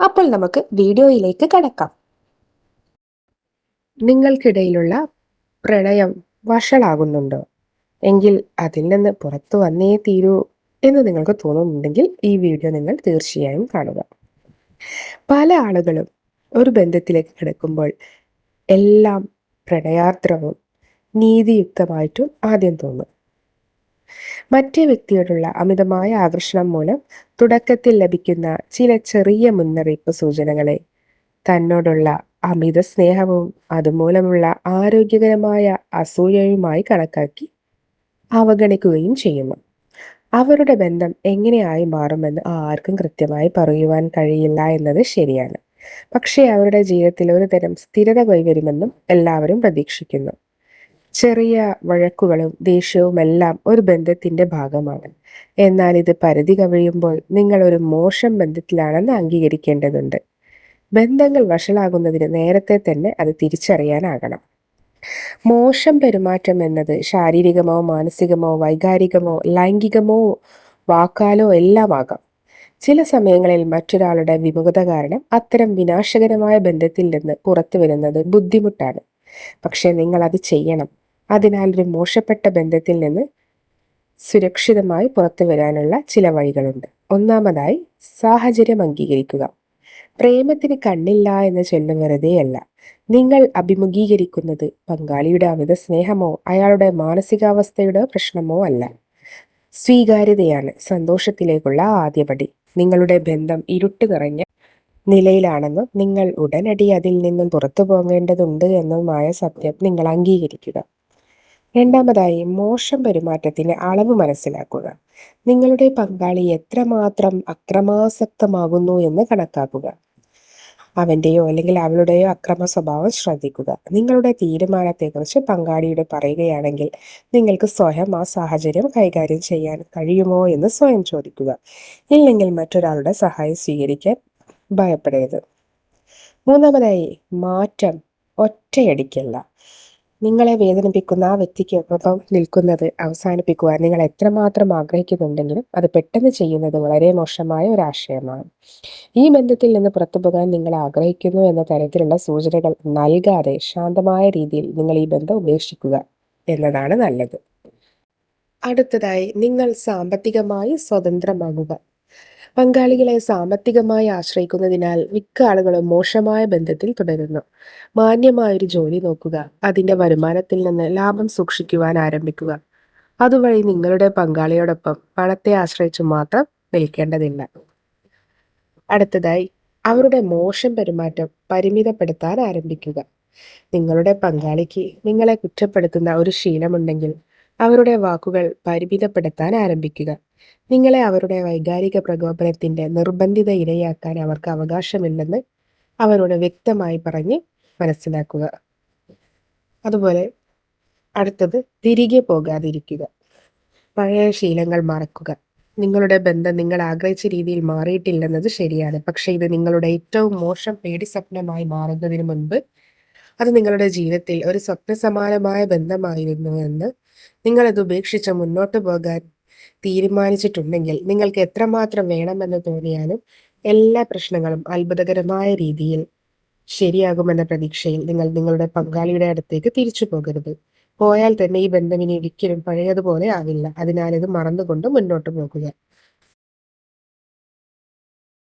അപ്പോൾ നമുക്ക് വീഡിയോയിലേക്ക് കടക്കാം. നിങ്ങൾക്കിടയിലുള്ള പ്രണയം വഷളാകുന്നുണ്ടോ? എങ്കിൽ അതിൽ നിന്ന് പുറത്തു വന്നേ തീരൂ എന്ന് നിങ്ങൾക്ക് തോന്നുന്നുണ്ടെങ്കിൽ ഈ വീഡിയോ നിങ്ങൾ തീർച്ചയായും കാണുക. പല ആളുകളും ഒരു ബന്ധത്തിലേക്ക് കിടക്കുമ്പോൾ എല്ലാം പ്രണയാർദ്രവും നീതിയുക്തമായിട്ടും ആദ്യം തോന്നും. മറ്റേ വ്യക്തിയോടുള്ള അമിതമായ ആകർഷണം മൂലം തുടക്കത്തിൽ ലഭിക്കുന്ന ചില ചെറിയ മുന്നറിയിപ്പ് സൂചനകളെ. തന്നോടുള്ള അമിത സ്നേഹവും അതുമൂലമുള്ള ആരോഗ്യകരമായ അസൂയയുമായി കണക്കാക്കി അവഗണിക്കുകയും ചെയ്യുന്നു. അവരുടെ ബന്ധം എങ്ങനെയായി മാറുമെന്ന് ആർക്കും കൃത്യമായി പറയുവാൻ കഴിയില്ല എന്നത് ശരിയാണ്. പക്ഷേ അവരുടെ ജീവിതത്തിൽ ഒരു തരം സ്ഥിരത കൈവരുമെന്നും എല്ലാവരും പ്രതീക്ഷിക്കുന്നു. ചെറിയ വഴക്കുകളും ദേഷ്യവുമെല്ലാം ഒരു ബന്ധത്തിന്റെ ഭാഗമാണ്. എന്നാൽ ഇത് പരിധി കവിയുമ്പോൾ നിങ്ങൾ ഒരു മോശം ബന്ധത്തിലാണെന്ന് അംഗീകരിക്കേണ്ടതുണ്ട്. ബന്ധങ്ങൾ വഷളാകുന്നതിന് നേരത്തെ തന്നെ അത് തിരിച്ചറിയാനാകണം. മോശം പെരുമാറ്റം എന്നത് ശാരീരികമോ മാനസികമോ വൈകാരികമോ ലൈംഗികമോ വാക്കാലോ എല്ലാം ആകാം ചില സമയങ്ങളിൽ മറ്റൊരാളുടെ വിമുഖത കാരണം അത്തരം വിനാശകരമായ ബന്ധത്തിൽ നിന്ന് പുറത്തു വരുന്നത് ബുദ്ധിമുട്ടാണ്. പക്ഷെ നിങ്ങൾ അത് ചെയ്യണം. അതിനാൽ ഒരു മോശപ്പെട്ട ബന്ധത്തിൽ നിന്ന് സുരക്ഷിതമായി പുറത്തു വരാനുള്ള ചില വഴികളുണ്ട്. ഒന്നാമതായി സാഹചര്യം അംഗീകരിക്കുക. പ്രേമത്തിന് കണ്ണില്ല എന്ന് ചൊല്ലും വെറുതെയല്ല. നിങ്ങൾ അഭിമുഖീകരിക്കുന്നത് പങ്കാളിയുടെ അമിത സ്നേഹമോ അയാളുടെ മാനസികാവസ്ഥയുടെ പ്രശ്നമോ അല്ല. സ്വീകാര്യതയാണ് സന്തോഷത്തിലേക്കുള്ള ആദ്യപടി. നിങ്ങളുടെ ബന്ധം ഇരുട്ട് നിറഞ്ഞ നിലയിലാണെന്നും നിങ്ങൾ ഉടനടി അതിൽ നിന്നും പുറത്തു പോകേണ്ടതുണ്ട് എന്നുമായ സത്യം നിങ്ങൾ അംഗീകരിക്കുക. രണ്ടാമതായി മോശം പെരുമാറ്റത്തിന് അളവ് മനസ്സിലാക്കുക. നിങ്ങളുടെ പങ്കാളി എത്രമാത്രം അക്രമാസക്തമാകുന്നു എന്ന് കണക്കാക്കുക. അവന്റെയോ അല്ലെങ്കിൽ അവളുടെയോ അക്രമ സ്വഭാവം ശ്രദ്ധിക്കുക. നിങ്ങളുടെ തീരുമാനത്തെക്കുറിച്ച് പങ്കാളിയുടെ പറയുകയാണെങ്കിൽ നിങ്ങൾക്ക് സ്വയം ആ സാഹചര്യം കൈകാര്യം ചെയ്യാൻ കഴിയുമോ എന്ന് സ്വയം ചോദിക്കുക. ഇല്ലെങ്കിൽ മറ്റൊരാളുടെ സഹായം സ്വീകരിക്കാൻ ഭയപ്പെടരുത്. മൂന്നാമതായി മാറ്റം ഒറ്റയടിക്കല്ല. നിങ്ങളെ വേദനിപ്പിക്കുന്ന ആ വ്യക്തിക്കൊപ്പം നിൽക്കുന്നത് അവസാനിപ്പിക്കുക നിങ്ങൾ എത്രമാത്രം ആഗ്രഹിക്കുന്നുണ്ടെങ്കിലും അത് പെട്ടെന്ന് ചെയ്യുന്നത് വളരെ മോശമായ ഒരു ആശയമാണ്. ഈ ബന്ധത്തിൽ നിന്ന് പുറത്തു പോകാൻ നിങ്ങൾ ആഗ്രഹിക്കുന്നു എന്ന തരത്തിലുള്ള സൂചനകൾ നൽകാതെ ശാന്തമായ രീതിയിൽ നിങ്ങൾ ഈ ബന്ധം ഉപേക്ഷിക്കുക എന്നതാണ് നല്ലത്. അടുത്തതായി നിങ്ങൾ സാമ്പത്തികമായി സ്വതന്ത്രമാകുക. പങ്കാളികളെ സാമ്പത്തികമായി ആശ്രയിക്കുന്നതിനാൽ മിക്ക ആളുകളും മോശമായ ബന്ധത്തിൽ തുടരുന്നു. മാന്യമായൊരു ജോലി നോക്കുക അതിന്റെ വരുമാനത്തിൽ നിന്ന് ലാഭം സൂക്ഷിക്കുവാൻ ആരംഭിക്കുക. അതുവഴി നിങ്ങളുടെ പങ്കാളിയോടൊപ്പം പണത്തെ ആശ്രയിച്ചു മാത്രം നിൽക്കേണ്ടതില്ല. അടുത്തതായി അവരുടെ മോശം പെരുമാറ്റം പരിമിതപ്പെടുത്താൻ ആരംഭിക്കുക. നിങ്ങളുടെ പങ്കാളിക്ക് നിങ്ങളെ കുറ്റപ്പെടുത്തുന്ന ഒരു ശീലമുണ്ടെങ്കിൽ അവരുടെ വാക്കുകൾ പരിമിതപ്പെടുത്താൻ ആരംഭിക്കുക. നിങ്ങളെ അവരുടെ വൈകാരിക പ്രകോപനത്തിന്റെ നിർബന്ധിത ഇരയാക്കാൻ അവർക്ക് അവകാശമില്ലെന്ന് അവരോട് വ്യക്തമായി പറഞ്ഞ് മനസ്സിലാക്കുക. അതുപോലെ അടുത്തത് തിരികെ പോകാതിരിക്കുക. പഴയ ശീലങ്ങൾ മറക്കുക. നിങ്ങളുടെ ബന്ധം നിങ്ങൾ ആഗ്രഹിച്ച രീതിയിൽ മാറിയിട്ടില്ലെന്നത് ശരിയാണ്. പക്ഷേ ഇത് നിങ്ങളുടെ ഏറ്റവും മോശം പേടി സ്വപ്നമായി മാറുന്നതിന് മുൻപ് അത് നിങ്ങളുടെ ജീവിതത്തിൽ ഒരു സ്വപ്നസമാനമായ ബന്ധമായിരുന്നു എന്ന് നിങ്ങളത് ഉപേക്ഷിച്ച് മുന്നോട്ട് പോകാൻ തീരുമാനിച്ചിട്ടുണ്ടെങ്കിൽ നിങ്ങൾക്ക് എത്രമാത്രം വേണമെന്ന് തോന്നിയാലും എല്ലാ പ്രശ്നങ്ങളും അത്ഭുതകരമായ രീതിയിൽ ശരിയാകുമെന്ന പ്രതീക്ഷയിൽ നിങ്ങൾ നിങ്ങളുടെ പങ്കാളിയുടെ അടുത്തേക്ക് തിരിച്ചു പോകരുത്. പോയാൽ തന്നെ ഈ ബന്ധം ഇനി ഒരിക്കലും പഴയതുപോലെ ആവില്ല. അതിനാൽ ഇത് മറന്നുകൊണ്ട് മുന്നോട്ട് പോകുക.